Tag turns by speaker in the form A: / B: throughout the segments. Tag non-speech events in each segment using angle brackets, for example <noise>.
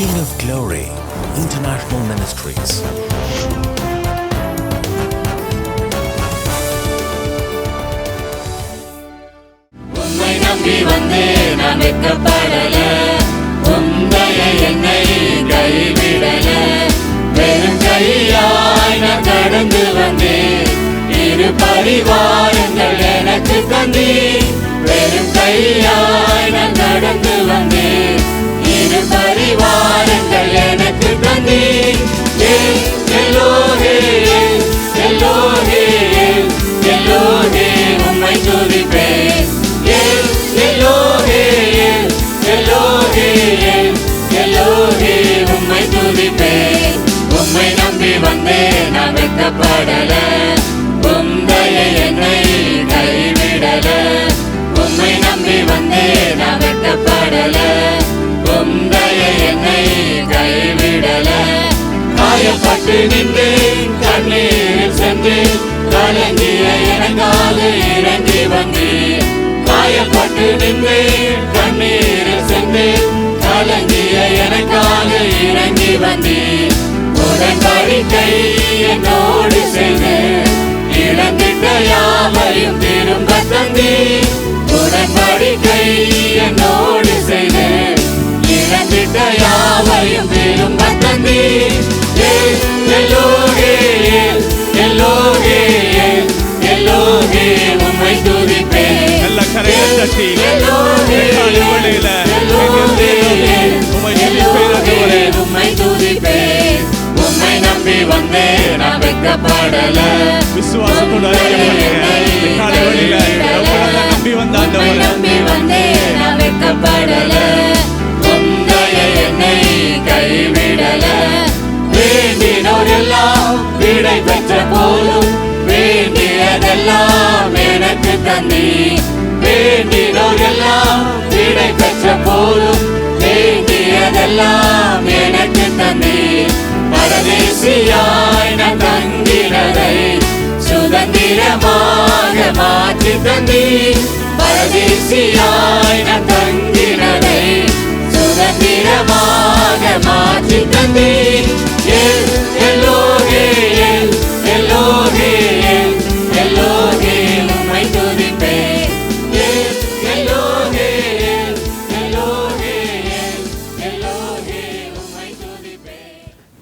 A: King of Glory International Ministries.
B: உம்மை நம்பி வந்தே நான் வெட்கப்படல. உந்தைய என்னை கைவிடல. வெறும் கையாய் நான் கடந்து வந்தேன். இரு பரிவாரங்கள் எனக்கு தந்தி வெறும் கையாய் நான் கடந்து வந்தேன். வாருங்கள் எனக்கு தந்தி எல்லோரே எல்லோரே எல்லோரே உம்மை துதிப்பேன் எல்லோரே எல்லோரே எல்லோரே உம்மை துதிப்பேன் உம்மை நம்பி வந்தேன் நான் வெட்கப்படல உந்தைய என்னை கைவிடல. உம்மை நம்பி வந்தேன் நான் வெட்கப்படல காயப்பட்டு நின்றேன் கண்ணீர் சென்றேன் கலங்கிய எனக்காக இறங்கி வந்தேன் காயப்பட்டு நின்றேன் கண்ணீர் சென்றேன் கலங்கிய எனக்காக இறங்கி வந்தேன் உடன்படிக்கை என்னோடு செய்து இழந்திட்ட யாவையும் திரும்ப தந்தேன் உடன்படிக்கை என் இழந்திட்ட யாவையும் திரும்ப தந்தி எல்லோரே எல்லோரே எல்லோரே உம்மை துதிப்பேன்
C: நல்ல கரையை தட்டி
B: எல்லோரே
C: உம்மை துதிப்பேன்.
B: உம்மை துதிப்பேன் உம்மை நம்பி வந்தேன் நான்
C: விசுவாசத்தோட. காலை வேளையில
B: விடை பெற்ற போதும். வேண்டியதெல்லாம் எனக்கு தந்தி. வேண்டினோர் எல்லாம் விடை பெற்ற போதும். வேண்டியதெல்லாம் எனக்கு தந்தி. பரதேசியாய் நான் தங்கினதை சுதந்திரமாக மாற்றி தந்தி. பரதேசியாய் நான் தங்கினதை சுதந்திரமாக மாற்றி தந்தேன்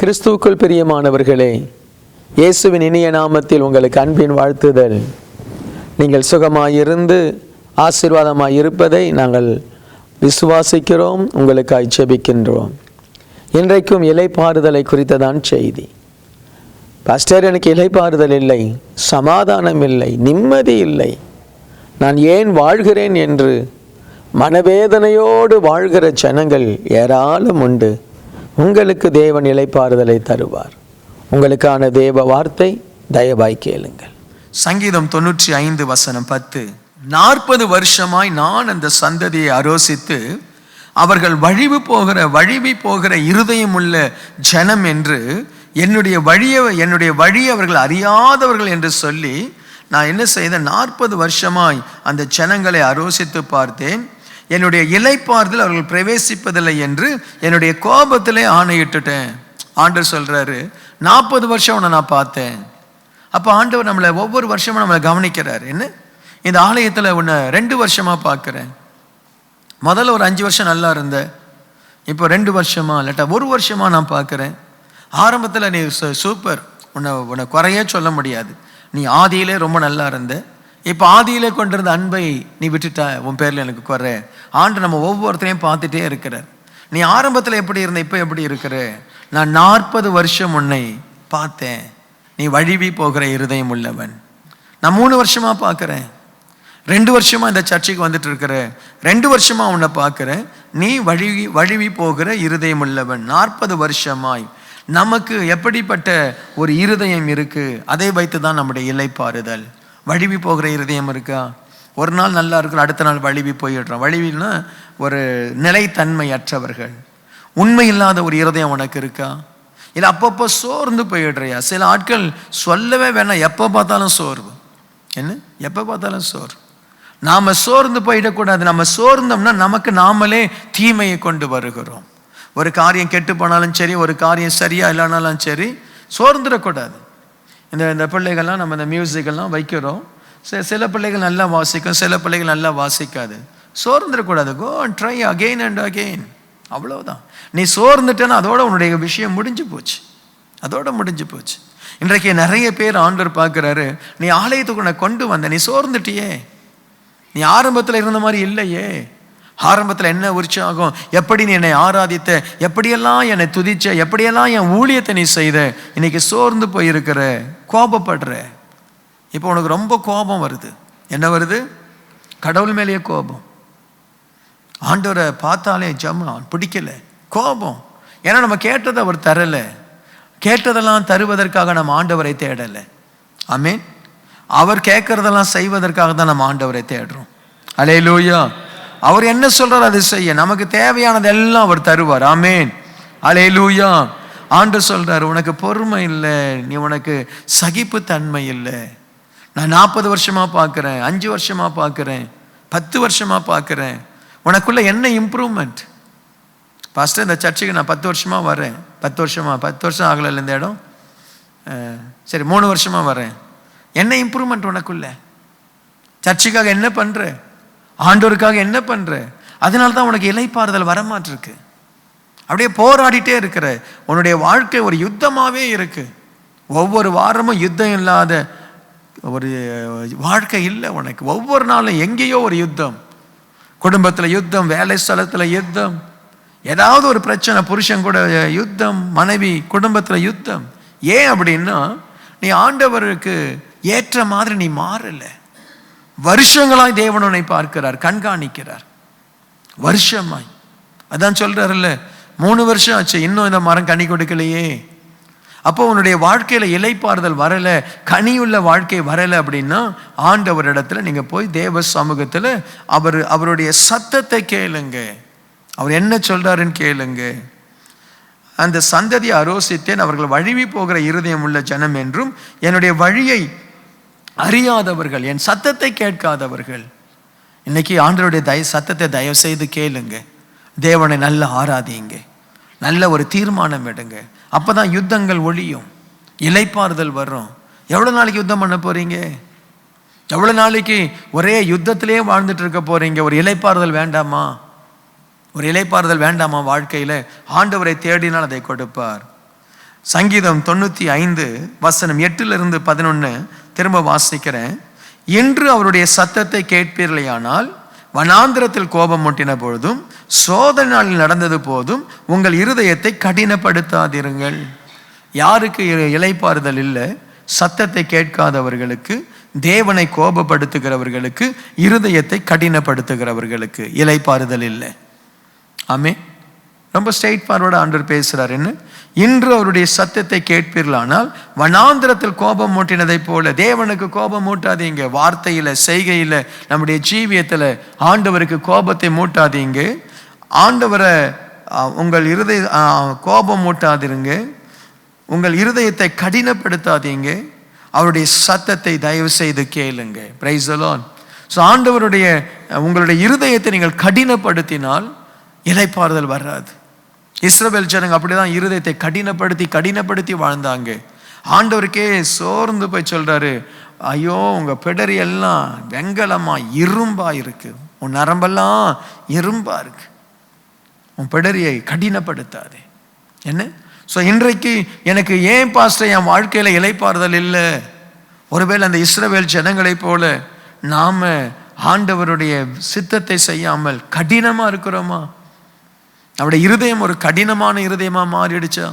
D: கிறிஸ்துவுக்குள் பிரியமானவர்களே இயேசுவின் இனிய நாமத்தில் உங்களுக்கு அன்பின் வாழ்த்துதல். நீங்கள் சுகமாயிருந்து ஆசீர்வாதமாக இருப்பதை நாங்கள் விசுவாசிக்கிறோம் உங்களுக்காய் ஜெபிக்கின்றோம். இன்றைக்கும் இலைப்பாறுதலை குறித்ததான் செய்தி. பாஸ்டர் எனக்கு இலைப்பாறுதல் இல்லை சமாதானம் இல்லை நிம்மதி இல்லை. நான் ஏன் வாழ்கிறேன் என்று மனவேதனையோடு வாழ்கிற ஜனங்கள் ஏராளம் உண்டு. உங்களுக்கு தேவன் இலைப்பாறுதலை தருவார். உங்களுக்கான தேவ வார்த்தை தயவாய் கேளுங்கள். சங்கீதம் தொண்ணூற்றி ஐந்து வசனம் பத்து. நாற்பது வருஷமாய் நான் அந்த சந்ததியை அரோசித்து அவர்கள் வழிவு போகிற வழிவி போகிற இருதயம் உள்ள ஜனம் என்று என்னுடைய வழியை என்னுடைய வழி அவர்கள் அறியாதவர்கள் என்று சொல்லி நான் என்ன செய்தேன்? நாற்பது வருஷமாய் அந்த ஜனங்களை அரோசித்து பார்த்தேன். என்னுடைய இலைப்பார்தல் அவர்கள் பிரவேசிப்பதில்லை என்று என்னுடைய கோபத்திலே ஆணையிட்டுட்டேன். ஆண்டவர் சொல்கிறாரு நாற்பது வருஷம் உன்னை நான் பார்த்தேன். அப்போ ஆண்டவர் நம்மளை ஒவ்வொரு வருஷமும் நம்மளை கவனிக்கிறார். என்ன? இந்த ஆலயத்தில் உன்னை ரெண்டு வருஷமாக பார்க்குறேன். முதல்ல ஒரு அஞ்சு வருஷம் நல்லா இருந்த இப்போ ரெண்டு வருஷமா இல்லாட்டா ஒரு வருஷமாக நான் பார்க்குறேன். ஆரம்பத்தில் நீ சூப்பர். உன்னை உன்னை குறையே சொல்ல முடியாது. நீ ஆதியிலே ரொம்ப நல்லா இருந்த. இப்போ ஆதியிலே கொண்டிருந்த அன்பை நீ விட்டுட்ட உன் பேரில் எனக்கு குறை. ஆண்டு நம்ம ஒவ்வொருத்தரையும் பார்த்துட்டே இருக்கிறார். நீ ஆரம்பத்தில் எப்படி இருந்த இப்போ எப்படி இருக்கிற? நான் நாற்பது வருஷம் உன்னை பார்த்தேன். நீ வழிவி போகிற இருதயம் உள்ளவன். நான் மூணு வருஷமாக பார்க்குறேன். ரெண்டு வருஷமாக இந்த சர்ச்சைக்கு வந்துட்டு இருக்கிற. ரெண்டு வருஷமாக உன்னை பார்க்குறேன். நீ வழுவி வழுவி போகிற இருதயம் உள்ளவன். நாற்பது வருஷமாய். நமக்கு எப்படிப்பட்ட ஒரு இருதயம் இருக்குது அதை வைத்து தான் நம்முடைய இலைப்பாறுதல். வழுவி போகிற இருதயம் இருக்கா? ஒரு நாள் நல்லா இருக்கிற அடுத்த நாள் வழுவி போயிடுறோம். வழுவின்னா ஒரு நிலைத்தன்மையற்றவர்கள். உண்மை இல்லாத ஒரு இருதயம் உனக்கு இருக்கா? இல்லை அப்பப்போ சோர்ந்து போயிடுறியா? சில ஆட்கள் சொல்லவே வேணாம். எப்போ பார்த்தாலும் சோர்வு. என்ன? எப்போ பார்த்தாலும் சோர்வு. நாம் சோர்ந்து போயிடக்கூடாது. நம்ம சோர்ந்தோம்னா நமக்கு நாமளே தீமையை கொண்டு வருகிறோம். ஒரு காரியம் கெட்டு போனாலும் சரி ஒரு காரியம் சரியாக இல்லைனாலும் சரி சோர்ந்துடக்கூடாது. இந்த இந்த பிள்ளைகள்லாம் நம்ம இந்த மியூசிக்கெல்லாம் வைக்கிறோம். சில சில பிள்ளைகள் நல்லா வாசிக்கும் சில பிள்ளைகள் நல்லா வாசிக்காது. சோர்ந்துடக்கூடாது. Go and try again and again அவ்வளோதான் நீ சோர்ந்துட்டேன்னா அதோட உன்னுடைய விஷயம் முடிஞ்சு போச்சு. அதோட முடிஞ்சு போச்சு. இன்றைக்கு நிறைய பேர் ஆண்டவர் பார்க்குறாரு நீ ஆலயத்துக்கு உன்னை கொண்டு வந்த நீ சோர்ந்துட்டியே. நீ ஆரம்பத்தில் இருந்த மாதிரி இல்லையே. ஆரம்பத்தில் என்ன உற்சாகம்? எப்படி நீ என்னை ஆராதித்த? எப்படியெல்லாம் என்னை துதிச்ச? எப்படியெல்லாம் என் ஊழியத்தை நீ செய்த? இன்னைக்கு சோர்ந்து போயிருக்கிற கோபப்படுற. இப்போ உனக்கு ரொம்ப கோபம் வருது. என்ன வருது? கடவுள் மேலேயே கோபம். ஆண்டவரை பார்த்தாலே ஜம்ம பிடிக்கல. கோபம். ஏன்னா நம்ம கேட்டதை அவர் தரலை. கேட்டதெல்லாம் தருவதற்காக நம்ம ஆண்டவரை தேடலை. ஐ மீன் அவர் கேட்கறதெல்லாம் செய்வதற்காக தான் நம்ம ஆண்டவரை தேடுறோம். அலே லூயா அவர் என்ன சொல்றார்? அதை செய்ய. நமக்கு தேவையானது எல்லாம் அவர் தருவார். ஆமேன். அலே லூயா ஆண்டு சொல்றாரு உனக்கு பொறுமை இல்லை. நீ உனக்கு சகிப்பு தன்மை இல்லை. நான் நாற்பது வருஷமா பார்க்குறேன் அஞ்சு வருஷமா பார்க்குறேன் பத்து வருஷமா பார்க்குறேன். உனக்குள்ள என்ன இம்ப்ரூவ்மெண்ட் ஃபஸ்ட்டு இந்த சர்ச்சுக்கு நான் பத்து வருஷமா வரேன். பத்து வருஷமா? பத்து வருஷம் ஆகலை இந்த இடம்? சரி மூணு வருஷமா வரேன். என்ன இம்ப்ரூவ்மெண்ட் உனக்குள்ள? சர்ச்சுக்காக என்ன பண்ணுற ஆண்டோருக்காக என்ன பண்ணுற அதனால தான் உனக்கு இலைப்பாறுதல் வரமாட்டிருக்கு. அப்படியே போராடிட்டே இருக்கிற உன்னுடைய வாழ்க்கை ஒரு யுத்தமாகவே இருக்கு. ஒவ்வொரு வாரமும் யுத்தம் இல்லாத ஒரு வாழ்க்கை இல்லை உனக்கு. ஒவ்வொரு நாளும் எங்கேயோ ஒரு யுத்தம். குடும்பத்தில் யுத்தம் வேலை ஸ்தலத்தில் யுத்தம். ஏதாவது ஒரு பிரச்சனை புருஷன் கூட யுத்தம் மனைவி குடும்பத்தில் யுத்தம். ஏன் அப்படின்னா நீ ஆண்டவருக்கு ஏற்ற மாதிரி நீ மாறலை. வருஷங்களாய் தேவன் உன்னை பார்க்கிறார் கண்காணிக்கிறார். வருஷமாய். அதான் சொல்றாருல்ல மூணு வருஷம் ஆச்சு இன்னும் இந்த மரம் கனி கொடுக்கலையே. அப்போ உன்னுடைய வாழ்க்கையில் இலைப்பாறுதல் வரலை கனியுள்ள வாழ்க்கை வரலை அப்படின்னா ஆண்டவரிடத்துல நீங்கள் போய் தேவ சமூகத்தில் அவர் அவருடைய சத்தத்தை கேளுங்க. அவர் என்ன சொல்கிறாருன்னு கேளுங்க. அந்த சந்ததியை அரோசித்தேன் அவர்கள் வழுவி போகிற இருதயம் உள்ள ஜனம் என்றும் என்னுடைய வழியை அறியாதவர்கள் என் சத்தத்தை கேட்காதவர்கள். இன்னைக்கு ஆண்டவருடைய தய சத்தத்தை தயவு செய்து கேளுங்க. தேவனை நல்ல ஆராதிங்க. நல்ல ஒரு தீர்மானம் எடுங்க. அப்பதான் யுத்தங்கள் ஒழியும். இலைப்பாறுதல் வரும். எவ்வளோ நாளைக்கு யுத்தம் பண்ண போகிறீங்க எவ்வளோ நாளைக்கு ஒரே யுத்தத்திலே வாழ்ந்துட்டு இருக்க போகிறீங்க ஒரு இலைப்பாறுதல் வேண்டாமா? ஒரு இலைப்பாறுதல் வேண்டாமா வாழ்க்கையில்? ஆண்டவரை தேடினால் அதை கொடுப்பார். சங்கீதம் தொண்ணூற்றி ஐந்து வசனம் எட்டிலிருந்து இருந்து திரும்ப வாசிக்கிறேன். இன்று அவருடைய சத்தத்தை கேட்பீர்களேயானால் வனாந்திரத்தில் கோபம் முட்டின பொழுதும் சோதனை நாளில் நடந்தது போதும் உங்கள் இருதயத்தை கடினப்படுத்தாதிருங்கள். யாருக்கு இ- இல்லை சத்தத்தை கேட்காதவர்களுக்கு தேவனை கோபப்படுத்துகிறவர்களுக்கு இருதயத்தை கடினப்படுத்துகிறவர்களுக்கு இலைப்பாறுதல் இல்லை. ஆமே ரொம்ப ஸ்ட்ரெயிட் ஃபார்வர்டாக ஆண்டவர் பேசுகிறார் என்ன? இன்று அவருடைய சத்தத்தை கேட்பீர்களானால் வனாந்திரத்தில் கோபம் மூட்டினதைப் போல தேவனுக்கு கோபம் மூட்டாதீங்க. வார்த்தையில செய்கையில நம்முடைய ஜீவியத்தில் ஆண்டவருக்கு கோபத்தை மூட்டாதீங்க. ஆண்டவரை உங்கள் இருதய கோபம் மூட்டாதிருங்க. உங்கள் இருதயத்தை கடினப்படுத்தாதீங்க. அவருடைய சத்தத்தை தயவு செய்து கேளுங்க பிரைசலோன் ஸோ ஆண்டவருடைய உங்களுடைய இருதயத்தை நீங்கள் கடினப்படுத்தினால் இலைப்பாறுதல் வராது. இஸ்ரவேல் ஜனங்க அப்படிதான் இருதயத்தை கடினப்படுத்தி கடினப்படுத்தி வாழ்ந்தாங்க. ஆண்டவருக்கே சோர்ந்து போய் சொல்றாரு ஐயோ உங்க பிடரி எல்லாம் வெங்கலமா இரும்பா இருக்கு. உன் நரம்பெல்லாம் இரும்பா இருக்கு. உன் பிடரியை கடினப்படுத்தாதே. என்ன? ஸோ இன்றைக்கு எனக்கு ஏன் பாஸ்டர் என் வாழ்க்கையில் இலைப்பாறுதல் இல்லை? ஒருவேளை அந்த இஸ்ரவேல் ஜனங்களைப் போல நாம ஆண்டவருடைய சித்தத்தை செய்யாமல் கடினமாக இருக்கிறோமா? அவருடைய இருதயம் ஒரு கடினமான இருதயமாக மாறிடுச்சா?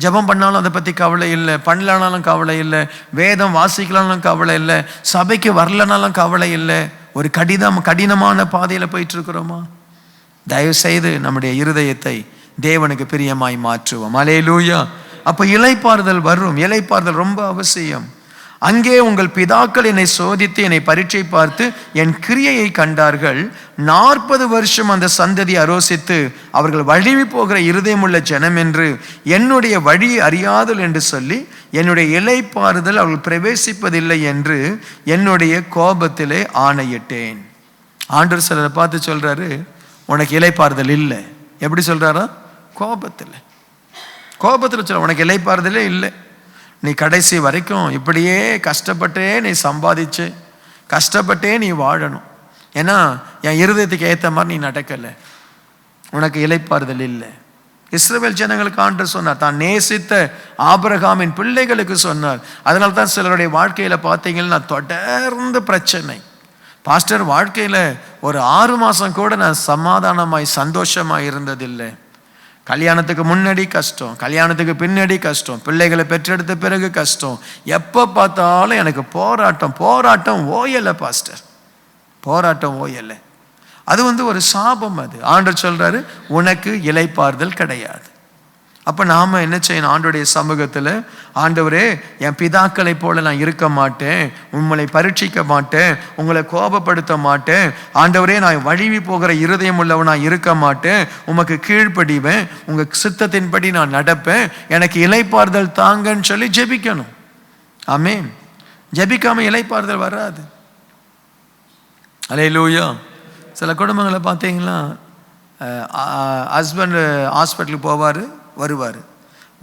D: ஜெபம் பண்ணாலும் அதை பற்றி கவலை இல்லை. பண்ணலனாலும் கவலை இல்லை. வேதம் வாசிக்கலாம்னாலும் கவலை இல்லை. சபைக்கு வரலனாலும் கவலை இல்லை. ஒரு கடிதம் கடினமான பாதையில் போயிட்டுருக்குறோமா? தயவுசெய்து தயவு செய்து நம்முடைய இருதயத்தை தேவனுக்கு பிரியமாய் மாற்றுவோம். அலேலூயா அப்போ இலைப்பாறுதல் வரும். இலைப்பாறுதல் ரொம்ப அவசியம். அங்கே உங்கள் பிதாக்கள் என்னை சோதித்து என்னை பரீட்சை பார்த்து என் கிரியையை கண்டார்கள். நாற்பது வருஷம் அந்த சந்ததி அரோசித்து அவர்கள் வழிவி போகிற இருதயமுள்ள ஜனம் என்று என்னுடைய வழி அறியாதல் என்று சொல்லி என்னுடைய இலைப்பாறுதல் அவர்கள் பிரவேசிப்பதில்லை என்று என்னுடைய கோபத்திலே ஆணையிட்டேன். ஆண்டவர் சிலரை பார்த்து சொல்றாரு உனக்கு இலைப்பாறுதல் இல்லை. எப்படி சொல்றாரா? கோபத்தில். கோபத்தில் சொல்ல உனக்கு இலைப்பாறுதலே இல்லை. நீ கடைசி வரைக்கும் இப்படியே கஷ்டப்பட்டே நீ சம்பாதிச்சு கஷ்டப்பட்டே நீ வாழணும். ஏன்னா என் இருதயத்துக்கு ஏற்ற மாதிரி நீ நடக்கலை. உனக்கு இலைப்பாறுதல் இல்லை. இஸ்ரேல் ஜனங்களுக்கு ஆண்டு சொன்னார். தான் நேசித்த ஆபரகாமின் பிள்ளைகளுக்கு சொன்னார். அதனால தான் சிலருடைய வாழ்க்கையில் பார்த்தீங்கன்னா தொடர்ந்து பிரச்சனை. பாஸ்டர் வாழ்க்கையில் ஒரு ஆறு மாதம் கூட நான் சமாதானமாய் சந்தோஷமாக இருந்ததில்லை. கல்யாணத்துக்கு முன்னாடி கஷ்டம் கல்யாணத்துக்கு பின்னாடி கஷ்டம் பிள்ளைகளை பெற்றெடுத்த பிறகு கஷ்டம். எப்போ பார்த்தாலும் எனக்கு போராட்டம் போராட்டம் ஓயலை பாஸ்டர். போராட்டம் ஓயலை. அது வந்து ஒரு சாபம் அது. ஆண்டர் சொல்கிறாரு உனக்கு இலைப்பாறுதல் கிடையாது. அப்போ நாம என்ன செய்யணும்? ஆண்டுடைய சமூகத்தில் ஆண்டவரே என் பிதாக்களை போல நான் இருக்க மாட்டேன். உங்களை பரீட்சிக்க மாட்டேன். உங்களை கோபப்படுத்த மாட்டேன். ஆண்டவரே நான் வழிவி போகிற இருதயம் உள்ளவனா இருக்க மாட்டேன். உமக்கு கீழ்ப்படிவேன். உங்க சித்தத்தின்படி நான் நடப்பேன். எனக்கு இலைப்பாறுதல் தாங்கன்னு சொல்லி ஜெபிக்கணும். ஆமென். ஜெபிக்காம இலைப்பாறுதல் வராது. அலே லூயா சில குடும்பங்களை பார்த்தீங்களா? ஹஸ்பண்டு ஹாஸ்பிட்டலுக்கு போவார். வருவார்.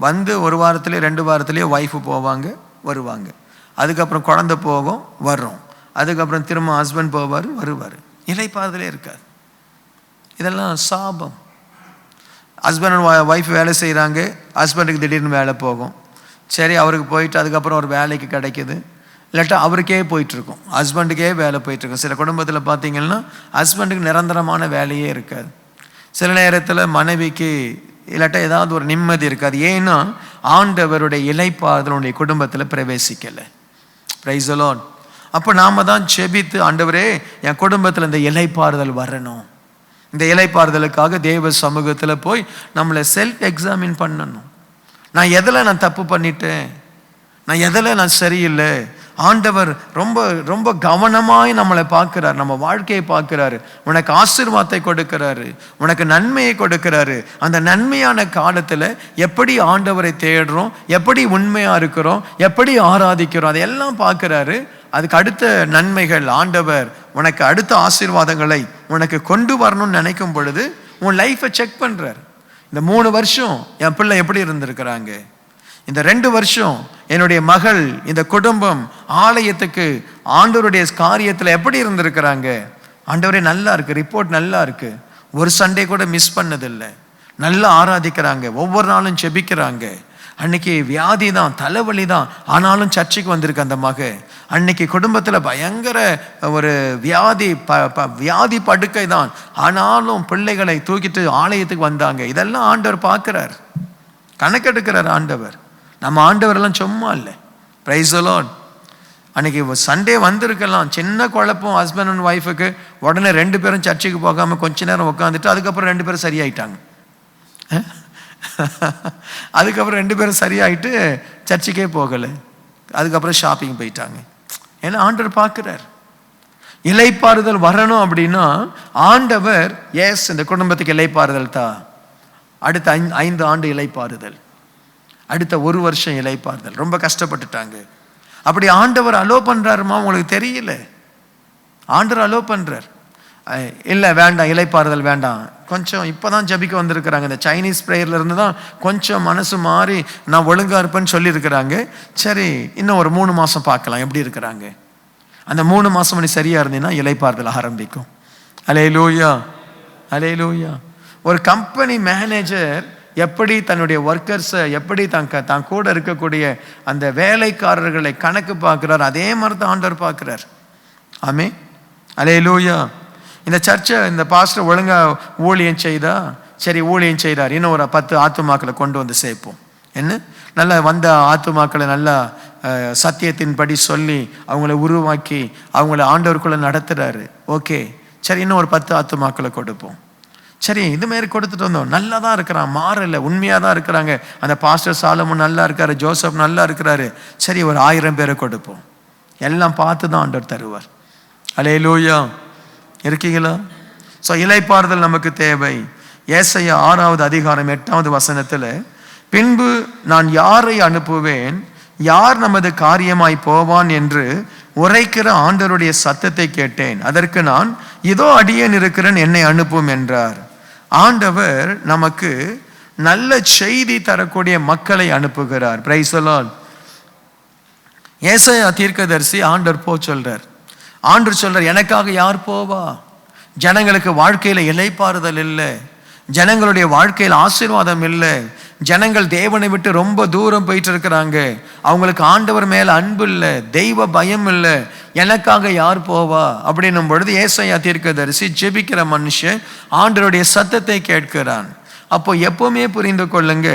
D: வந்து ஒரு வாரத்துலேயே ரெண்டு வாரத்துலேயே ஒய்ஃபு போவாங்க வருவாங்க. அதுக்கப்புறம் குழந்தை போகும் வர்றோம். அதுக்கப்புறம் திரும்ப ஹஸ்பண்ட் போவார் வருவார். இலைப்பாறுதலே இருக்காது இதெல்லாம் சாபம். ஹஸ்பண்ட் அண்ட் ஒய்ஃப் வேலை செய்கிறாங்க ஹஸ்பண்டுக்கு திடீர்னு வேலை போகும். சரி அவருக்கு போயிட்டு அதுக்கப்புறம் ஒரு வேலைக்கு கிடைக்குது. இல்லாட்டா அவருக்கே போயிட்டுருக்கும். ஹஸ்பண்டுக்கே வேலை போயிட்டுருக்கும். சில குடும்பத்தில் பார்த்தீங்கன்னா ஹஸ்பண்டுக்கு நிரந்தரமான வேலையே இருக்காது. சில நேரத்தில் மனைவிக்கு இல்லாட்டா ஏதாவது ஒரு நிம்மதி இருக்காது ஏன்னா ஆண்டவருடைய இலைப்பாறுதலுடைய குடும்பத்தில் பிரவேசிக்கலை. பிரைசலோன் அப்போ நாம தான் செபித்து ஆண்டவரே என் குடும்பத்தில் இந்த இலைப்பாறுதல் வரணும். இந்த இலைப்பாறுதலுக்காக தேவ சமூகத்தில் போய் நம்மளை செல்ஃப் எக்ஸாமின் பண்ணணும். நான் எதில் நான் தப்பு பண்ணிட்டேன்? நான் எதில் நான் சரியில்லை? ஆண்டவர் ரொம்ப ரொம்ப கவனமாய் நம்மளை பார்க்கிறார் நம்ம வாழ்க்கையை பார்க்கிறாரு. உனக்கு ஆசீர்வாதத்தை கொடுக்கிறாரு உனக்கு நன்மையை கொடுக்கிறாரு. அந்த நன்மையான காலத்தில் எப்படி ஆண்டவரை தேடுறோம் எப்படி உண்மையாக இருக்கிறோம் எப்படி ஆராதிக்கிறோம் அதையெல்லாம் பார்க்குறாரு. அதுக்கு அடுத்த நன்மைகள் ஆண்டவர் உனக்கு அடுத்த ஆசீர்வாதங்களை உனக்கு கொண்டு வரணும்னு நினைக்கும் பொழுது உன் லைஃப்பை செக் பண்ணுறாரு இந்த மூணு வருஷம் என் பிள்ளை எப்படி இருந்திருக்கிறாங்க? இந்த ரெண்டு வருஷம் என்னுடைய மகள் இந்த குடும்பம் ஆலயத்துக்கு ஆண்டவருடைய காரியத்தில் எப்படி இருந்திருக்கிறாங்க? ஆண்டவரே நல்லா இருக்கு ரிப்போர்ட் நல்லா இருக்கு. ஒரு சண்டே கூட மிஸ் பண்ணதில்லை. நல்லா ஆராதிக்கிறாங்க ஒவ்வொரு நாளும் செபிக்கிறாங்க அன்னைக்கு வியாதி தான் தலைவலி தான் ஆனாலும் சர்ச்சைக்கு வந்திருக்கு அந்த மக. அன்னைக்கு குடும்பத்தில் பயங்கர ஒரு வியாதி ப ப வியாதி படுக்கை தான். ஆனாலும் பிள்ளைகளை தூக்கிட்டு ஆலயத்துக்கு வந்தாங்க. இதெல்லாம் ஆண்டவர் பார்க்குறார். கணக்கெடுக்கிறார் ஆண்டவர். நம்ம ஆண்டவரெல்லாம் சும்மா இல்லை. ப்ரைஸ் அலோன் அன்னைக்கு சண்டே வந்திருக்கலாம். சின்ன குழப்பம் ஹஸ்பண்ட் அண்ட் ஒய்ஃபுக்கு உடனே ரெண்டு பேரும் சர்ச்சுக்கு போகாமல் கொஞ்ச நேரம் உட்காந்துட்டு அதுக்கப்புறம் ரெண்டு பேரும் சரியாயிட்டாங்க. <laughs> அதுக்கப்புறம் ரெண்டு பேரும் சரியாயிட்டு சர்ச்சுக்கே போகலை. அதுக்கப்புறம் ஷாப்பிங் போயிட்டாங்க. ஏன்னா ஆண்டவர் பார்க்குறார். இலைப்பாறுதல் வரணும் அப்படின்னா ஆண்டவர் எஸ் இந்த குடும்பத்துக்கு இலைப்பாறுதல் தான் அடுத்த ஐந்து ஆண்டு இலைப்பாறுதல் அடுத்த ஒரு வருஷம் இலைப்பாறுதல். ரொம்ப கஷ்டப்பட்டுட்டாங்க. அப்படி ஆண்டவர் அலோ பண்ணுறாருமா உங்களுக்கு தெரியல. ஆண்டவர் அலோ பண்ணுறார் இல்லை வேண்டாம் இலைப்பாறுதல் வேண்டாம். கொஞ்சம் இப்போ தான் ஜபிக்க வந்திருக்கிறாங்க. இந்த சைனீஸ் ப்ரேயர்லேருந்து தான் கொஞ்சம் மனசு மாறி நான் ஒழுங்காக இருப்பேன்னு சொல்லியிருக்கிறாங்க. சரி இன்னும் ஒரு மூணு மாதம் பார்க்கலாம். எப்படி இருக்கிறாங்க? அந்த மூணு மாதம் நீ சரியாக இருந்தீங்கன்னா இலைப்பாறுதல் ஆரம்பிக்கும். அலே லூயா அலே லூயா ஒரு கம்பெனி மேனேஜர் எப்படி தன்னுடைய ஒர்க்கர்ஸை எப்படி தான் தான் கூட இருக்கக்கூடிய அந்த வேலைக்காரர்களை கணக்கு பார்க்குறார் அதே மாதிரி தான் ஆண்டவர் பார்க்குறார். ஆமே அலே லூயா இந்த சர்ச்சை இந்த பாஸ்டர் ஒழுங்காக ஊழியம் செய்தா? சரி ஊழியம் செய்கிறார் இன்னும் ஒரு பத்து ஆத்துமாக்களை கொண்டு வந்து சேர்ப்போம். என்ன? நல்லா வந்த ஆத்துமாக்களை நல்லா சத்தியத்தின்படி சொல்லி அவங்கள உருவாக்கி அவங்கள ஆண்டவருக்குள்ளே நடத்துகிறாரு ஓகே. சரி இன்னும் ஒரு பத்து ஆத்துமாக்களை கொடுப்போம். சரி இது மாரி கொடுத்துட்டு வந்தோம். நல்லா தான் இருக்கிறான். மாறல. உண்மையாக தான் இருக்கிறாங்க. அந்த பாஸ்டர் சாலமும் நல்லா இருக்காரு. ஜோசப் நல்லா இருக்கிறாரு. சரி ஒரு ஆயிரம் பேரை கொடுப்போம். எல்லாம் பார்த்து தான் ஆண்டவர் தருவார். அலே லூயா இருக்கீங்களா? ஸோ இலைப்பாறுதல் நமக்கு தேவை. ஏசைய ஆறாவது அதிகாரம் எட்டாவது வசனத்தில் பின்பு நான் யாரை அனுப்புவேன்? யார் நமது காரியமாய் போவான் என்று உரைக்கிற ஆண்டருடைய சத்தத்தை கேட்டேன். அதற்கு நான் இதோ அடியேன் இருக்கிறேன். என்னை அனுப்பும் என்றார். ஆண்டவர் நமக்கு நல்ல செய்தி தரக்கூடிய மக்களை அனுப்புகிறார். பிரைசலால் ஏசையா தீர்க்கதரிசி ஆண்டர் போ சொல்றார். ஆண்டர் சொல்றார் எனக்காக யார் போவா? ஜனங்களுக்கு வாழ்க்கையில் இலைப்பாறுதல் இல்லை. ஜனங்களுடைய வாழ்க்கையில் ஆசீர்வாதம் இல்லை. ஜனங்கள் தேவனை விட்டு ரொம்ப தூரம் போயிட்டு இருக்கிறாங்க அவங்களுக்கு ஆண்டவர் மேலே அன்பு இல்லை தெய்வ பயம் இல்லை. எனக்காக யார் போவா? அப்படின்னும் பொழுது ஏசாயா தீர்க்கதரிசி ஜெபிக்கிற மனுஷன் ஆண்டருடைய சத்தத்தை கேட்கிறான். அப்போ எப்பவுமே புரிந்து கொள்ளுங்க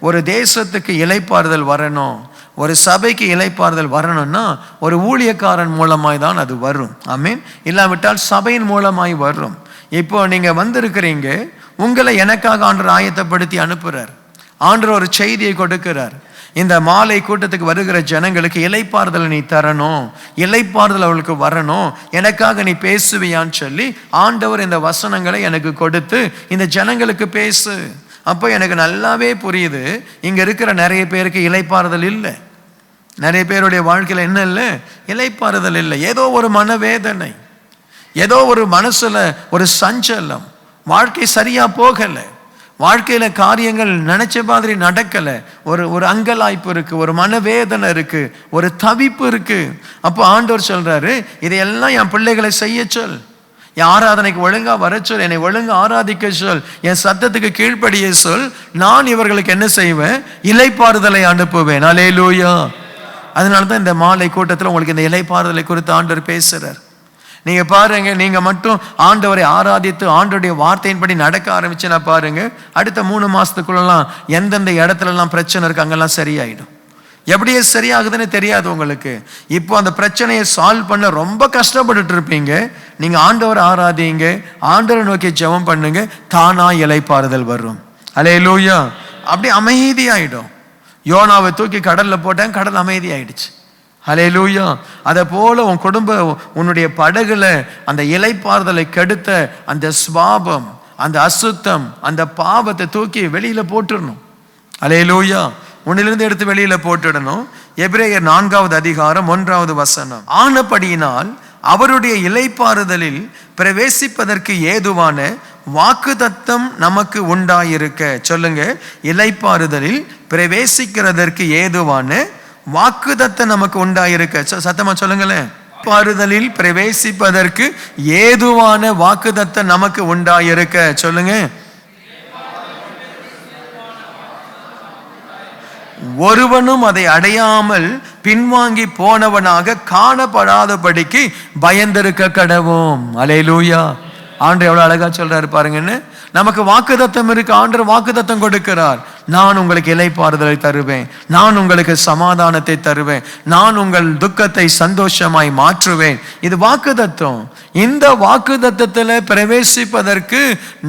D: ஒரு தேசத்துக்கு இலைப்பாறுதல் வரணும் ஒரு சபைக்கு இலைப்பாறுதல் வரணும்னா ஒரு ஊழியக்காரன் மூலமாய் தான் அது வரும். ஆமீன். இல்லாவிட்டால் சபையின் மூலமாய் வரும். இப்போ நீங்கள் வந்திருக்கிறீங்க உங்களை எனக்காக ஆண்டவர் ஆயத்தப்படுத்தி அனுப்புகிறார் ஆண்டவர் ஒரு செய்தியை கொடுக்கிறார். இந்த மாலை கூட்டத்துக்கு வருகிற ஜனங்களுக்கு இலைப்பாறுதல் நீ தரணும். இலைப்பாறுதல் அவளுக்கு வரணும். எனக்காக நீ பேசுவியான்னு சொல்லி ஆண்டவர் இந்த வசனங்களை எனக்கு கொடுத்து இந்த ஜனங்களுக்கு பேசு. அப்போ எனக்கு நல்லாவே புரியுது. இங்கே இருக்கிற நிறைய பேருக்கு இலைப்பாறுதல் இல்லை. நிறைய பேருடைய வாழ்க்கையில் என்ன இல்லை? இலைப்பாறுதல் இல்லை. ஏதோ ஒரு மனவேதனை. ஏதோ ஒரு மனசில் ஒரு சஞ்சலம். வாழ்க்கை சரியாக போகலை. வாழ்க்கையில் காரியங்கள் நினச்ச மாதிரி நடக்கலை. ஒரு ஒரு அங்கலாய்ப்பு இருக்குது ஒரு மனவேதனை இருக்குது ஒரு தவிப்பு இருக்குது அப்போ ஆண்டவர் சொல்கிறாரு இதையெல்லாம் என் பிள்ளைகளை செய்ய சொல். என் ஆராதனைக்கு ஒழுங்காக வர சொல் என்னை ஒழுங்காக ஆராதிக்க சொல் என் சத்தத்துக்கு கீழ்ப்படிய சொல். நான் இவர்களுக்கு என்ன செய்வேன்? இலைப்பாறுதலை அனுப்புவேன். அலேலூயா அதனால தான் இந்த மாலை கூட்டத்தில் உங்களுக்கு இந்த இலைப்பாறுதலை குறித்து ஆண்டவர் பேசுகிறார் நீங்க பாருங்க நீங்க மட்டும் ஆண்டவரை ஆராதித்து ஆண்டோடைய வார்த்தையின்படி நடக்க ஆரம்பிச்சுன்னா பாருங்க அடுத்த மூணு மாசத்துக்குள்ளலாம் எந்தெந்த இடத்துல எல்லாம் பிரச்சனை இருக்கு அங்கெல்லாம் சரியாயிடும். எப்படியே சரியாகுதுன்னு தெரியாது உங்களுக்கு. இப்போ அந்த பிரச்சனையை சால்வ் பண்ண ரொம்ப கஷ்டப்பட்டுட்டு இருப்பீங்க. நீங்க ஆண்டவரை ஆராதிங்க ஆண்டவரை நோக்கி ஜெபம் பண்ணுங்க தானா இலைப்பாறுதல் வரும். அலே லூயா அப்படி அமைதியாயிடும். யோனாவை தூக்கி கடல்ல போட்டேன் கடல் அமைதியாயிடுச்சு. ஆயிடுச்சு ஹலே லூயா அதை போல உன் குடும்ப உன்னுடைய படகுல அந்த இலைப்பாறுதலை கெடுத்த அந்த ஸ்வாபம் அந்த அசுத்தம் அந்த பாவத்தை தூக்கி வெளியில் போட்டுடணும். அலே லூயா உன்னிலிருந்து எடுத்து வெளியில் போட்டுடணும். எபிரேயர் நான்காவது அதிகாரம் ஒன்றாவது வசனம். ஆனபடியினால் அவருடைய இலைப்பாறுதலில் பிரவேசிப்பதற்கு ஏதுவான வாக்கு தத்தம் நமக்கு உண்டாயிருக்க. சொல்லுங்க. இலைப்பாறுதலில் பிரவேசிக்கிறதற்கு ஏதுவான வாக்குதத்தை நமக்கு உண்டாயிருக்க. சத்தமா சொல்லுங்களேன் பாறுதலில் பிரவேசிப்பதற்கு ஏதுவான வாக்குதத்தை நமக்கு உண்டாயிருக்க. சொல்லுங்க. ஒருவனும் அதை அடையாமல் பின்வாங்கி போனவனாக காணப்படாதபடிக்கு பயந்திருக்க கடவோம். அலையிலூயா. ஆண்டு எவ்வளோ அழகா சொல்கிறாரு பாருங்கன்னு. நமக்கு வாக்குதத்தம் இருக்கு. ஆண்டர் வாக்குதத்தம் கொடுக்கிறார். நான் உங்களுக்கு இலைப்பாறுதலை தருவேன். நான் உங்களுக்கு சமாதானத்தை தருவேன். நான் உங்கள் துக்கத்தை சந்தோஷமாய் மாற்றுவேன். இது வாக்குதத்தம் இந்த வாக்குதத்தத்தில் பிரவேசிப்பதற்கு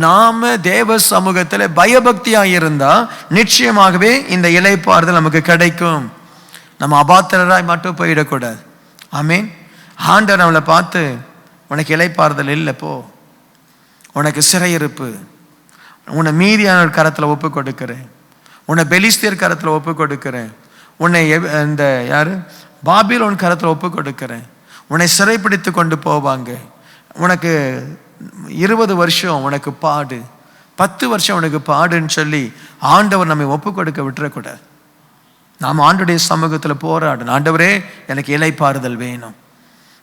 D: நாம தேவ சமூகத்தில் பயபக்தியாக இருந்தால் நிச்சயமாகவே இந்த இலைப்பாறுதல் நமக்கு கிடைக்கும். நம்ம அபாத்திரராய் மட்டும் போயிடக்கூடாது. ஆமீன். ஆண்டவர் நம்மளை பார்த்து உனக்கு இலைப்பாறுதல் இல்லை போ. உனக்கு சிறையிருப்பு. உன்னை மீதியான கரத்தில் ஒப்பு கொடுக்கிறேன். உன்னை பெலிஸ்தியர் கரத்தில் ஒப்பு கொடுக்கிறேன். உன்னை எவ்- இந்த யார்? பாபிலோன் கரத்தில் ஒப்பு கொடுக்கிறேன். உன்னை சிறைப்பிடித்து கொண்டு போவாங்க. உனக்கு இருபது வருஷம் உனக்கு பாடு. பத்து வருஷம் உனக்கு பாடுன்னு சொல்லி ஆண்டவர் நம்மை ஒப்பு கொடுக்க விட்டுறக்கூடாது. நாம் ஆண்டுடைய சமூகத்தில் போராடணும். ஆண்டவரே எனக்கு இலைப்பாறுதல் வேணும்.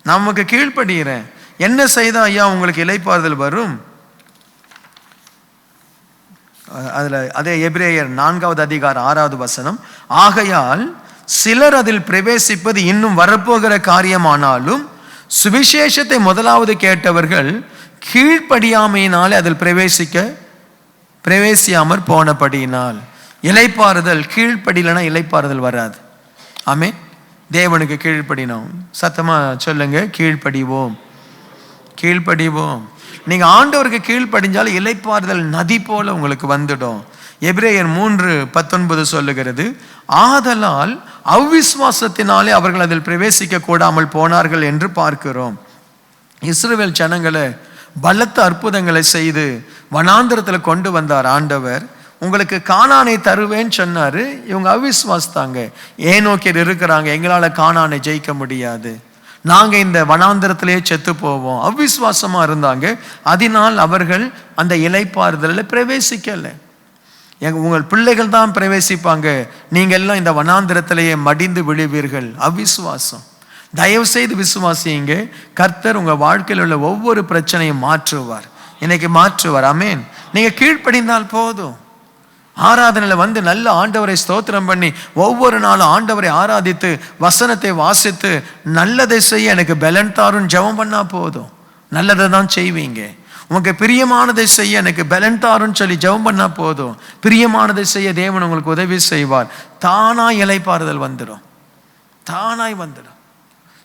D: நமக்கு கீழ்ப்படுகிறேன். என்ன செய்தால் ஐயா உங்களுக்கு இலைப்பாறுதல் வரும்? அதில் அதே எபிரேயர் நான்காவது அதிகாரம் ஆறாவது வசனம் ஆகையால் சிலர் அதில் பிரவேசிப்பது இன்னும் வரப்போகிற காரியமானாலும் சுவிசேஷத்தை முதலாவது கேட்டவர்கள் கீழ்ப்படியாமையினாலே அதில் பிரவேசிக்க பிரவேசியாமற் போனபடியினால். இலைப்பாறுதல் கீழ்ப்படியிலனா இலைப்பாறுதல் வராது. ஆமே தேவனுக்கு கீழ்ப்படினோம். சத்தமாக சொல்லுங்க கீழ்ப்படிவோம். கீழ்ப்படிவோம். நீங்கள் ஆண்டவருக்கு கீழ்ப்படிஞ்சாலும் இலைப்பாறுதல் நதி போல உங்களுக்கு வந்துடும். எபிரேயர் மூன்று பத்தொன்பது சொல்லுகிறது ஆதலால் அவ்விஸ்வாசத்தினாலே அவர்கள் அதில் பிரவேசிக்க கூடாமல் போனார்கள் என்று பார்க்கிறோம். இஸ்ரேல் ஜனங்களை பலத்த அற்புதங்களை செய்து வனாந்திரத்தில் கொண்டு வந்தார் ஆண்டவர். உங்களுக்கு காணானை தருவேன்னு சொன்னார் இவங்க அவிஸ்வாசித்தாங்க ஏனோக்கியர் இருக்கிறாங்க எங்களால் காணானை ஜெயிக்க முடியாது. நாங்கள் இந்த வனாந்திரத்திலேயே செத்து போவோம். அவ்விசுவாசமாக இருந்தாங்க. அதனால் அவர்கள் அந்த இலைப்பாறுதலில் பிரவேசிக்கலை. எங்க உங்கள் பிள்ளைகள் தான் பிரவேசிப்பாங்க. நீங்க எல்லாம் இந்த வனாந்திரத்திலேயே மடிந்து விழுவீர்கள். அவிசுவாசம். தயவு செய்து விசுவாசியுங்க. கர்த்தர் உங்கள் வாழ்க்கையில் உள்ள ஒவ்வொரு பிரச்சனையும் மாற்றுவார். இன்னைக்கு மாற்றுவார். அமேன் நீங்கள் கீழ்ப்படிந்தால் போதும். ஆராதனையில் வந்து நல்ல ஆண்டவரை ஸ்தோத்திரம் பண்ணி ஒவ்வொரு நாளும் ஆண்டவரை ஆராதித்து வசனத்தை வாசித்து நல்லதை செய்ய எனக்கு பலன் தாருன்னு ஜெபம் பண்ணால் போதும். நல்லதை தான் செய்வீங்க. உங்க பிரியமானதை செய்ய எனக்கு பலன் தாருன்னு சொல்லி ஜெபம் பண்ணால் போதும். பிரியமானதை செய்ய தேவன் உங்களுக்கு உதவி செய்வார். தானாய் இலைப்பாறுதல் வந்துடும் தானாய் வந்துடும்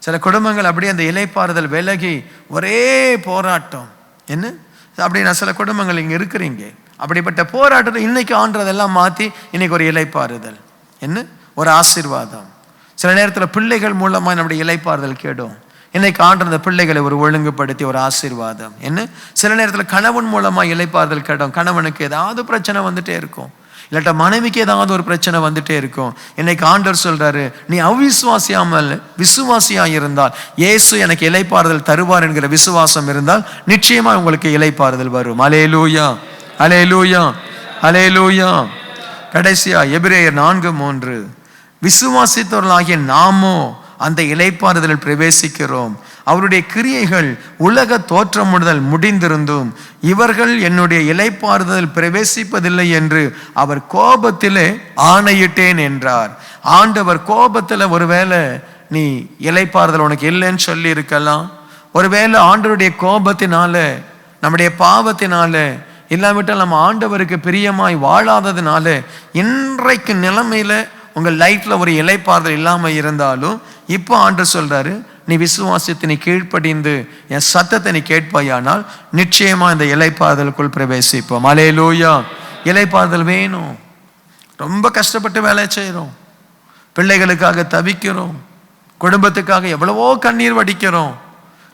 D: சில குடும்பங்கள் அப்படியே அந்த இலைப்பாறுதல் விலகி ஒரே போராட்டம். என்ன? அப்படி நான் சில குடும்பங்கள் இங்கே இருக்கிறீங்க. அப்படிப்பட்ட போராட்டத்தை இன்னைக்கு ஆண்டதெல்லாம் மாற்றி இன்னைக்கு ஒரு இலைப்பாறுதல். என்ன? ஒரு ஆசீர்வாதம். சில நேரத்தில் பிள்ளைகள் மூலமாக நம்முடைய இலைப்பாறுதல் கேடும். இன்னைக்கு ஆண்ட பிள்ளைகளை ஒரு ஒழுங்குபடுத்தி ஒரு ஆசீர்வாதம். என்ன? சில நேரத்தில் கணவன் மூலமாக இலைப்பாறுதல் கேட்டோம் கணவனுக்கு ஏதாவது பிரச்சனை வந்துட்டே இருக்கும். இல்லாட்டா மனைவிக்கு ஏதாவது ஒரு பிரச்சனை வந்துட்டே இருக்கும். இன்னைக்கு ஆண்டவர் சொல்றாரு நீ அவிசுவாசியாமல் விசுவாசியா இருந்தால் இயேசு எனக்கு இலைப்பாறுதல் தருவார் என்கிற விசுவாசம் இருந்தால் நிச்சயமா உங்களுக்கு இலைப்பாறுதல் வரும். அலேலூயா அலே லூயா கடைசியா எபிரேயர் நான்கு மூன்று. விசுவாசித்தவர்களாகிய நாமோ அந்த இலைப்பாறுதலில் பிரவேசிக்கிறோம். அவருடைய கிரியைகள் உலக தோற்றம் முதல் முடிந்திருந்தும் இவர்கள் என்னுடைய இலைப்பாறுதல் பிரவேசிப்பதில்லை என்று அவர் கோபத்திலே ஆணையிட்டேன் என்றார். ஆண்டவர் கோபத்தில் ஒருவேளை நீ இலைப்பாறுதல் உனக்கு இல்லைன்னு சொல்லி இருக்கலாம் ஒருவேளை ஆண்டவருடைய கோபத்தினால நம்முடைய பாவத்தினால இல்லாவிட்டால் நம்ம ஆண்டவருக்கு பிரியமாய் வாழாததுனால இன்றைக்கு நிலைமையில் உங்கள் லைஃப்பில் ஒரு இலைப்பாறுதல் இல்லாமல் இருந்தாலும் இப்போ ஆண்டு சொல்கிறாரு நீ விசுவாசத்தை நீ கீழ்ப்படிந்து என் சத்தத்தை நீ கேட்பாயானால் நிச்சயமாக இந்த இலைப்பாறுதலுக்குள் பிரவேசிப்போம். அலே லூயா இலைப்பாறுதல் வேணும். ரொம்ப கஷ்டப்பட்டு வேலை செய்கிறோம் பிள்ளைகளுக்காக தவிக்கிறோம். குடும்பத்துக்காக எவ்வளவோ கண்ணீர் வடிக்கிறோம்.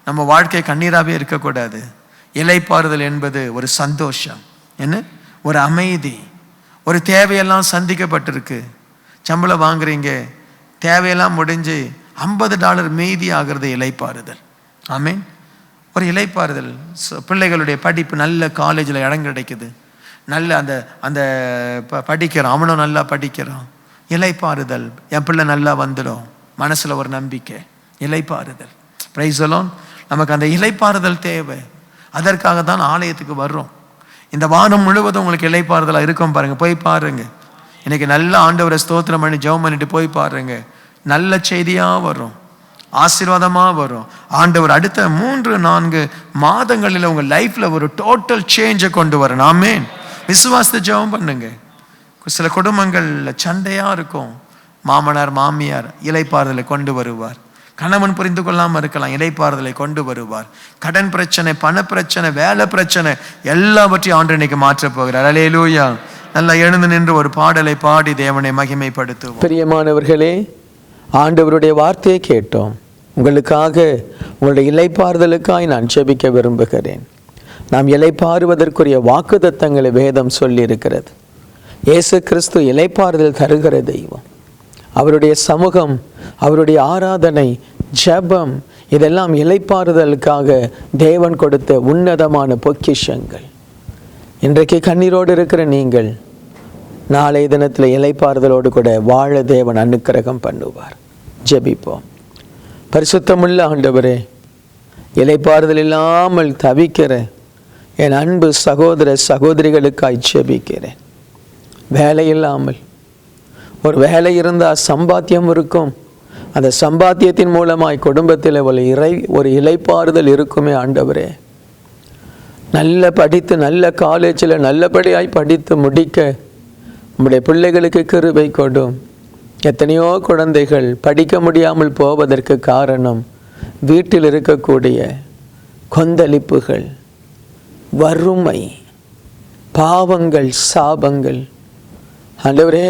D: நம்ம வாழ்க்கை கண்ணீராகவே இருக்கக்கூடாது. இலைப்பாறுதல் என்பது ஒரு சந்தோஷம். என்ன? ஒரு அமைதி. ஒரு தேவையெல்லாம் சந்திக்கப்பட்டிருக்கு. சம்பளம் வாங்குறீங்க. தேவையெல்லாம் முடிஞ்சு ஐம்பது டாலர் மீதி ஆகிறது இலைப்பாறுதல். ஆமீன். ஒரு இலைப்பாறுதல். பிள்ளைகளுடைய படிப்பு நல்ல காலேஜில் இடம் கிடைக்குது. நல்ல அந்த அந்த ப- படிக்கிறான் அவனும் நல்லா படிக்கிறான். இலைப்பாறுதல். என் பிள்ளை நல்லா வந்துடும். மனசில் ஒரு நம்பிக்கை. இலைப்பாறுதல். பிரைசலோன் நமக்கு அந்த இலைப்பாறுதல் தேவை. அதற்காக தான் ஆலயத்துக்கு வர்றோம். இந்த வாரம் முழுவதும் உங்களுக்கு இலைப்பாறுதலாக இருக்கும் பாருங்க. போய் பாருங்க. இன்னைக்கு நல்ல ஆண்டவரை ஸ்தோத்திரம் பண்ணி ஜெபம் பண்ணிட்டு போய் பாருங்க. நல்ல செய்தியாக வரும். ஆசீர்வாதமாக வரும். ஆண்டவர் அடுத்த மூன்று நான்கு மாதங்களில் உங்கள் லைஃப்பில் ஒரு டோட்டல் சேஞ்சை கொண்டு வரணும். ஆமே விசுவாசத்தை ஜெபம் பண்ணுங்க. சில குடும்பங்களில் சண்டையாக இருக்கும். மாமனார் மாமியார் இலைப்பாறுதலை கொண்டு வருவார். கணவன் புரிந்து கொள்ளாமல் இருக்கலாம் இலைப்பாறுதலை கொண்டு வருவார். கடன் பிரச்சனை பண பிரச்சனை வேலை பிரச்சனை எல்லாவற்றையும் ஆண்டு இன்னைக்கு மாற்றப் போகிறார். அலேலூயா நல்லா எழுந்து நின்று ஒரு பாடலை பாடி தேவனை மகிமைப்படுத்துவோம்.
E: பிரியமானவர்களே ஆண்டவருடைய வார்த்தையை கேட்டோம். உங்களுக்காக உங்களுடைய இலைப்பாறுதலுக்காய் நான் செபிக்க விரும்புகிறேன். நாம் இலைப்பாறுவதற்குரிய வாக்குத்தத்தங்களை வேதம் சொல்லியிருக்கிறது. இயேசு கிறிஸ்து இலைப்பாறுதல் தருகிற தெய்வம். அவருடைய சமூகம் அவருடைய ஆராதனை ஜெபம் இதெல்லாம் இலைப்பாறுதலுக்காக தேவன் கொடுத்த உன்னதமான பொக்கிஷங்கள். இன்றைக்கு கண்ணீரோடு இருக்கிற நீங்கள் நாளை தினத்தில் இலைப்பாறுதலோடு கூட வாழ தேவன் அனுக்கிரகம் பண்ணுவார். ஜெபிப்போம். பரிசுத்தமுள்ள ஆண்டவரே இலைப்பாறுதல் இல்லாமல் தவிக்கிற என் அன்பு சகோதர சகோதரிகளுக்காய் ஜெபிக்கிறேன். வேலை இல்லாமல் ஒரு வேலை இருந்தால் சம்பாத்தியம் இருக்கும் அந்த சம்பாத்தியத்தின் மூலமாய் குடும்பத்தில் ஒரு இறை ஒரு இலைப்பாறுதல் இருக்குமே ஆண்டவரே. நல்ல படித்து நல்ல காலேஜில் நல்லபடியாய் படித்து முடிக்க நம்முடைய பிள்ளைகளுக்கு கிருபை கொடும். எத்தனையோ குழந்தைகள் படிக்க முடியாமல் போவதற்கு காரணம் வீட்டில் இருக்கக்கூடிய கொந்தளிப்புகள் வறுமை பாவங்கள் சாபங்கள். ஆண்டவரே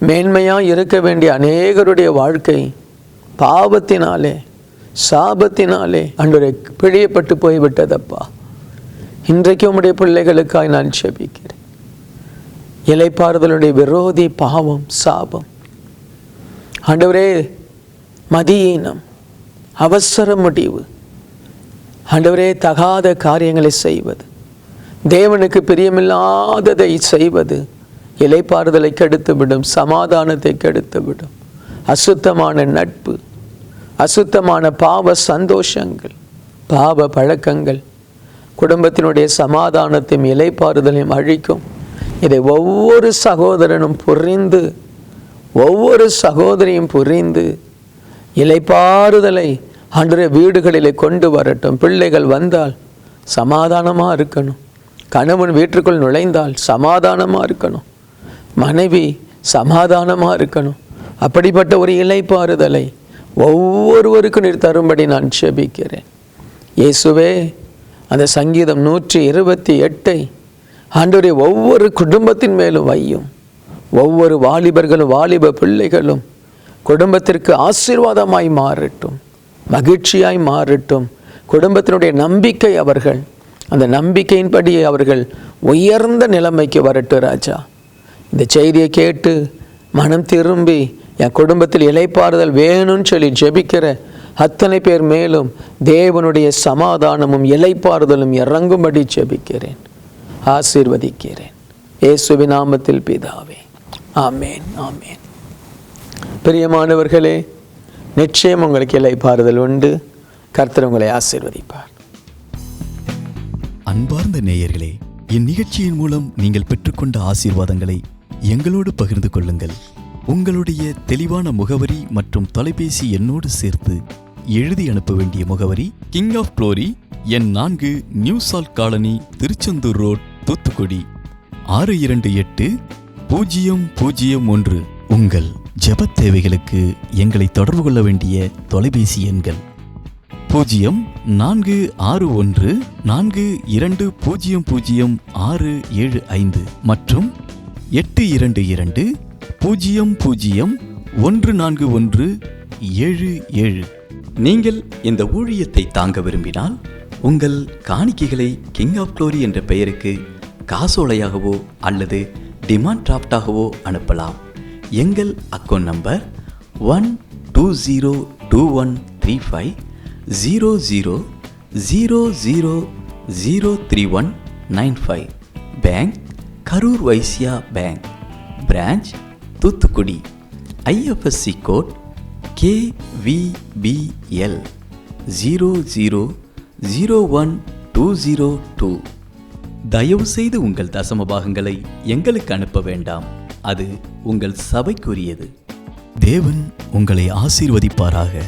E: மேன்மையாக இருக்க வேண்டிய அநேகருடைய வாழ்க்கை பாவத்தினாலே சாபத்தினாலே அன்றைய பிழியப்பட்டு போய்விட்டதப்பா. இன்றைக்கு உம்முடைய பிள்ளைகளுக்காய் நான் செபிக்கிறேன் இலைப்பாறுதலுடைய விரோதி பாவம் சாபம். ஆண்டவரே மதியீனம் அவசர முடிவு. ஆண்டவரே தகாத காரியங்களை செய்வது. தேவனுக்கு பிரியமில்லாததை செய்வது. இலைப்பாறுதலை கெடுத்துவிடும் சமாதானத்தை கெடுத்துவிடும். அசுத்தமான நட்பு அசுத்தமான பாவ சந்தோஷங்கள் பாவ பழக்கங்கள் குடும்பத்தினுடைய சமாதானத்தையும் இலைப்பாறுதலையும் அழிக்கும். இதை ஒவ்வொரு சகோதரனும் புரிந்து ஒவ்வொரு சகோதரியும் புரிந்து இலைப்பாறுதலை அன்றைய வீடுகளிலே கொண்டு வரட்டும். பிள்ளைகள் வந்தால் சமாதானமாக இருக்கணும். கணவன் வீட்டுக்குள் நுழைந்தால் சமாதானமாக இருக்கணும். மனைவி சமாதானமாக இருக்கணும். அப்படிப்பட்ட ஒரு இலைப்பாறுதலை ஒவ்வொருவருக்கும் நீர் தரும்படி நான் செபிக்கிறேன். இயேசுவே அந்த சங்கீதம் நூற்றி இருபத்தி எட்டை ஆண்டவரே ஒவ்வொரு குடும்பத்தின் மேலும் வையும். ஒவ்வொரு வாலிபர்களும் வாலிப பிள்ளைகளும் குடும்பத்திற்கு ஆசீர்வாதமாய் மாறட்டும் மகிழ்ச்சியாய் மாறட்டும். குடும்பத்தினுடைய நம்பிக்கை அவர்கள் அந்த நம்பிக்கையின்படி அவர்கள் உயர்ந்த நிலைமைக்கு வரட்டும் ராஜா. இந்த செய்தியை கேட்டு மனம் திரும்பி என் குடும்பத்தில் இலைப்பாறுதல் வேணும்னு சொல்லி ஜெபிக்கிற அத்தனை பேர் மேலும் தேவனுடைய சமாதானமும் இலைப்பாறுதலும் இறங்கும்படி ஜெபிக்கிறேன். ஆசீர்வதிக்கிறேன். இயேசுவி நாமத்தில் பிதாவே. ஆமேன் ஆமேன். பிரியமானவர்களே நிச்சயம் உங்களுக்கு இலைப்பாறுதல் உண்டு. கர்த்தர் உங்களை ஆசீர்வதிப்பார்.
F: அன்பார்ந்த நேயர்களே இந்நிகழ்ச்சியின் மூலம் நீங்கள் பெற்றுக்கொண்ட ஆசீர்வாதங்களை எங்களோடு பகிர்ந்து கொள்ளுங்கள். உங்களுடைய தெளிவான முகவரி மற்றும் தொலைபேசி எண்ணோடு சேர்த்து எழுதி அனுப்ப வேண்டிய முகவரி கிங் ஆஃப் க்ளோரி எண் நான்கு new salt colony Tiruchendur road Thoothukudi. ஆறு இரண்டு எட்டு பூஜ்ஜியம் பூஜ்ஜியம் ஒன்று. உங்கள் ஜெபத் தேவைகளுக்கு எங்களை தொடர்பு கொள்ள வேண்டிய தொலைபேசி எண்கள். பூஜ்ஜியம் நான்கு ஆறு ஒன்று நான்கு இரண்டு பூஜ்ஜியம் பூஜ்ஜியம் ஆறு ஏழு ஐந்து மற்றும் எட்டு இரண்டு இரண்டு பூஜ்ஜியம் பூஜ்ஜியம் ஒன்று நான்கு ஒன்று ஏழு ஏழு. நீங்கள் இந்த ஊழியத்தை தாங்க விரும்பினால் உங்கள் காணிக்கைகளை கிங் ஆஃப் க்ளோரி என்ற பெயருக்கு காசோலையாகவோ அல்லது டிமாண்ட் டிராஃப்டாகவோ அனுப்பலாம். எங்கள் account number one two zero two one three five zero zero zero zero zero three one nine five. Bank Karur Vysya bank branch Thoothukudi IFSC code KVBL zero zero zero one two zero two. தயவுசெய்து உங்கள் தசம பாகங்களை எங்களுக்கு அனுப்ப வேண்டாம். அது உங்கள் சபைக்குரியது. தேவன் உங்களை ஆசீர்வதிப்பாராக.